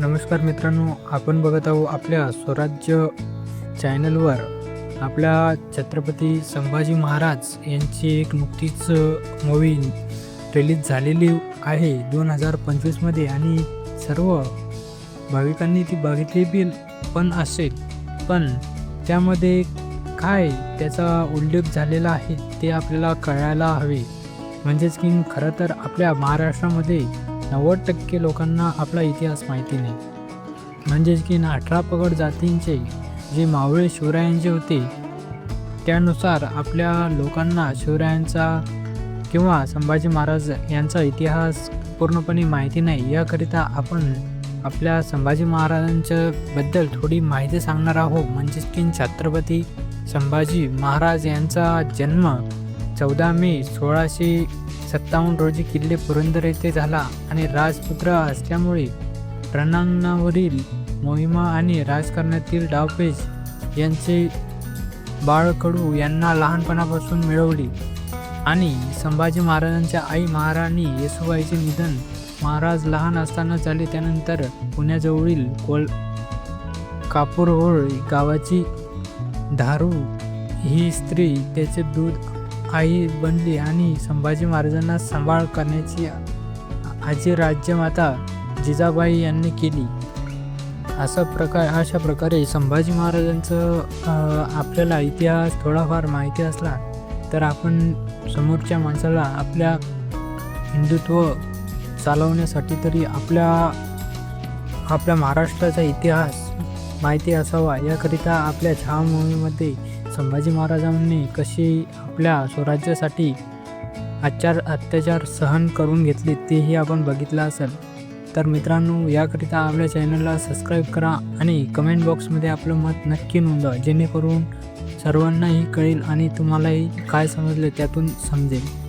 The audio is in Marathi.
नमस्कार मित्रांनो आपण बघत आहोत आपल्या स्वराज्य चॅनलवर. आपल्या छत्रपती संभाजी महाराज यांची एक नुकतीच मूवी रिलीज झालेली आहे दोन हजार पंचवीसमध्ये आणि सर्व भाविकांनी ती बघितली बी पण असेल. पण त्यामध्ये काय त्याचा उल्लेख झालेला आहे ते आपल्याला कळायला हवे. म्हणजेच की खरं तर आपल्या महाराष्ट्रामध्ये नव्वद टक्के लोकांना आपला इतिहास माहिती नाही. म्हणजेच की ना अठरा पगड जातींचे जे मावळे शिवरायांचे होते त्यानुसार आपल्या लोकांना शिवरायांचा किंवा संभाजी महाराज यांचा इतिहास पूर्णपणे माहिती नाही. याकरिता आपण आपल्या संभाजी महाराजांच्या बद्दल थोडी माहिती सांगणार आहोत. म्हणजेच की छत्रपती संभाजी महाराज यांचा जन्म चौदा मे सोळाशे सत्तावन्न रोजी किल्ले पुरंदर येथे झाला आणि राजपुत्र असल्यामुळे रणांगणावरील मोहिमा आणि राजकारणातील डावपेच यांचे बाळकडू यांना लहानपणापासून मिळवली. आणि संभाजी महाराजांच्या आई महाराणी येसुबाईचे निधन महाराज लहान असताना झाले. त्यानंतर पुण्याजवळील कोल कापूरहोळ गावाची धारू ही स्त्री त्याचे दूध आई बनली आणि संभाजी महाराजांना सांभाळ करण्याची आजी राज्यमाता जिजाबाई यांनी केली. असा प्रकार अशा प्रकारे संभाजी महाराजांचं आपल्याला इतिहास थोडाफार माहिती असला तर आपण समोरच्या माणसाला आपल्या हिंदुत्व चालवण्यासाठी तरी आपल्या आपल्या महाराष्ट्राचा इतिहास माहिती असावा. याकरिता आपल्या छा मोहिमेमध्ये संभाजी महाराजांनी कशी आपल्या स्वराज्यासाठी आचार अत्याचार सहन करून घेतले तेही आपण बघितलं असेल. तर मित्रांनो याकरिता आपल्या चॅनलला सबस्क्राईब करा आणि कमेंट बॉक्समध्ये आपलं मत नक्की नोंदवा जेणेकरून सर्वांनाही कळेल आणि तुम्हालाही काय समजलं त्यातून समजेल.